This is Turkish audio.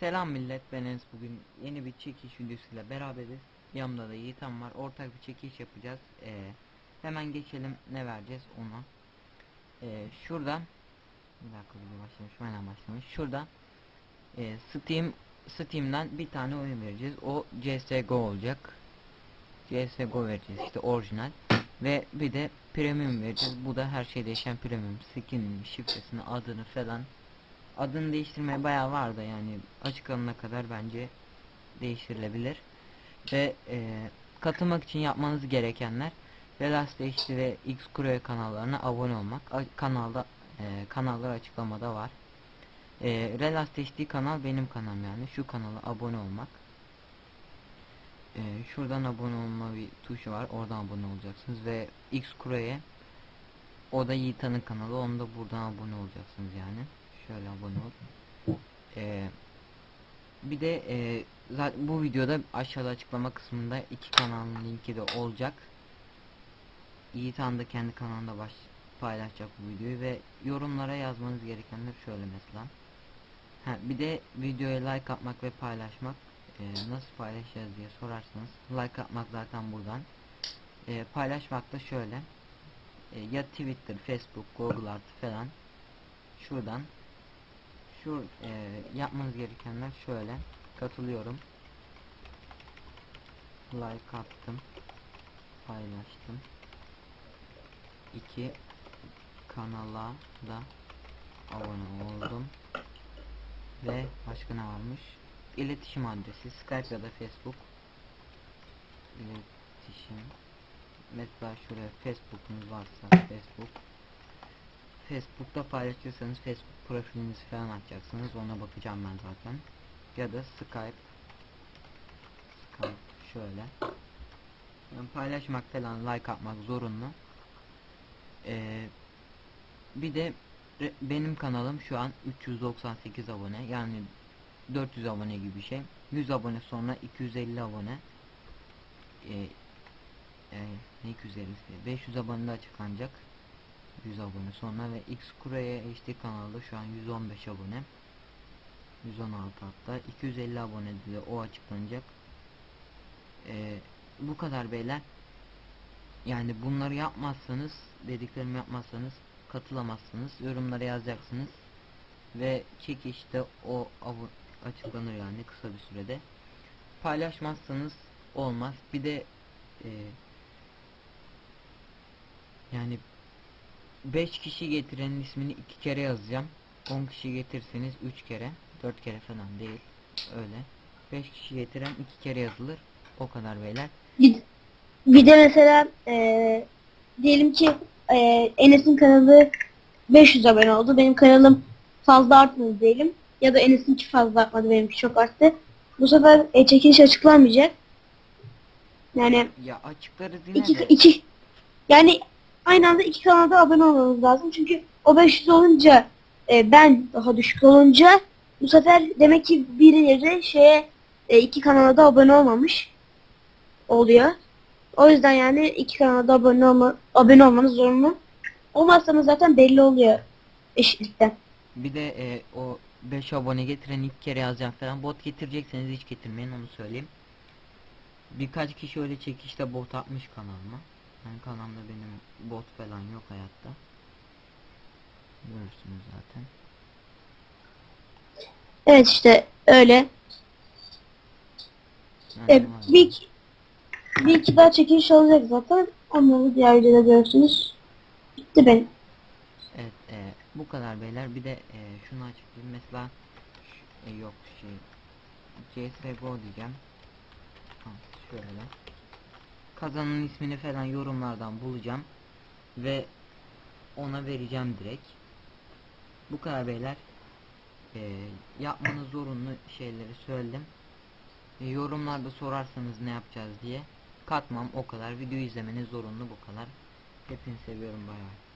Selam millet ben bugün yeni bir çekiş videosuyla beraberiz. Yanımda da Yiğitan var. Ortak bir çekiş yapacağız. Ee, Hemen geçelim. Ne vereceğiz ona? Ee, Şuradan Bir dakika video başlamış hemen başlamış Şuradan e, Steam Steam'den bir tane oyun vereceğiz. O CSGO olacak. CSGO vereceğiz işte orijinal. Ve bir de premium vereceğiz. Bu da her şey değişen premium. Skin'in şifresini adını falan adını değiştirmeye bayağı var da yani açıklanana kadar bence değiştirilebilir. Ve e, katılmak için yapmanız gerekenler Relast HD ve X Kuroya kanallarına abone olmak. A- kanalda e, kanallar açıklamada var. E, Relast HD kanal benim kanalım yani. Şu kanala abone olmak. E, şuradan abone olma bir tuşu var. Oradan abone olacaksınız ve X Kuroya o da Yiğitan'ın kanalı. Onu da buradan abone olacaksınız yani. Şöyle abone ol. Ee, bir de e, zaten bu videoda aşağıda açıklama kısmında iki kanalın linki de olacak. Yiğitan da kendi kanalında baş paylaşacak bu videoyu ve yorumlara yazmanız gerekenler şöyle mesela. Ha, bir de videoya like atmak ve paylaşmak e, nasıl paylaşacağız diye sorarsanız like atmak zaten buradan. E, paylaşmak da şöyle. E, ya Twitter, Facebook, Google artı falan şuradan şu e, yapmanız gerekenler şöyle. Katılıyorum. Like attım. Paylaştım. 2 kanala da abone oldum. Ve başka ne varmış? İletişim adresi Skype ya da Facebook. İletişim. Mesela şuraya Facebook'unuz varsa Facebook Facebook'ta paylaşırsanız Facebook profilinizi falan açacaksınız. Ona bakacağım ben zaten. Ya da Skype. Skype şöyle. Yani paylaşmak falan like atmak zorunlu. Ee, bir de benim kanalım şu an 398 abone. Yani 400 abone gibi bir şey. 100 abone sonra 250 abone. Ee, e, ne 250 500 abone de açıklanacak. 100 abone. Sonra ve X Kuraya HD kanalda şu an 115 abone. 116 hatta. 250 abone de o açıklanacak. Ee, bu kadar beyler. Yani bunları yapmazsanız dediklerimi yapmazsanız katılamazsınız. Yorumlara yazacaksınız. Ve çekişte o açıklanır yani kısa bir sürede. Paylaşmazsanız olmaz. Bir de e, yani 5 kişi getirenin ismini 2 kere yazacağım. 10 kişi getirseniz 3 kere, 4 kere falan değil. Öyle. 5 kişi getiren 2 kere yazılır. O kadar beyler. Bir, bir de mesela eee, diyelim ki eee, Enes'in kanalı 500 abone oldu. Benim kanalım fazla artmadı diyelim. Ya da Enes'inki fazla artmadı benimki çok arttı. Bu sefer e, çekiliş açıklanmayacak. Yani Ya açıklarız yine iki, de. iki yani aynı anda iki kanalda abone olmamız lazım. Çünkü o 500 olunca e, ben daha düşük olunca bu sefer demek ki birileri şeye e, iki kanala da abone olmamış oluyor. O yüzden yani iki kanala da abone olma, abone olmanız zorunlu. Olmazsanız zaten belli oluyor eşitlikten. Bir de e, o 5 abone getiren ilk kere yazacağım falan. Bot getirecekseniz hiç getirmeyin onu söyleyeyim. Birkaç kişi öyle çekişte bot atmış kanalıma. Yani kanalımda benim bot falan yok hayatta. Görürsünüz zaten. Evet işte öyle. Yani E, bir, iki, bir iki daha çekiliş olacak zaten. Onları diğer videoda görürsünüz. Bitti benim. Evet e, bu kadar beyler bir de e, şunu açıklayayım mesela e, yok şey CSGO diyeceğim ha, şöyle kazanın ismini falan yorumlardan bulacağım. Ve ona vereceğim direkt. Bu kadar beyler. E, yapmanız zorunlu şeyleri söyledim. E, yorumlarda sorarsanız ne yapacağız diye. Katmam o kadar. Video izlemeniz zorunlu bu kadar. Hepinizi seviyorum. Bay bay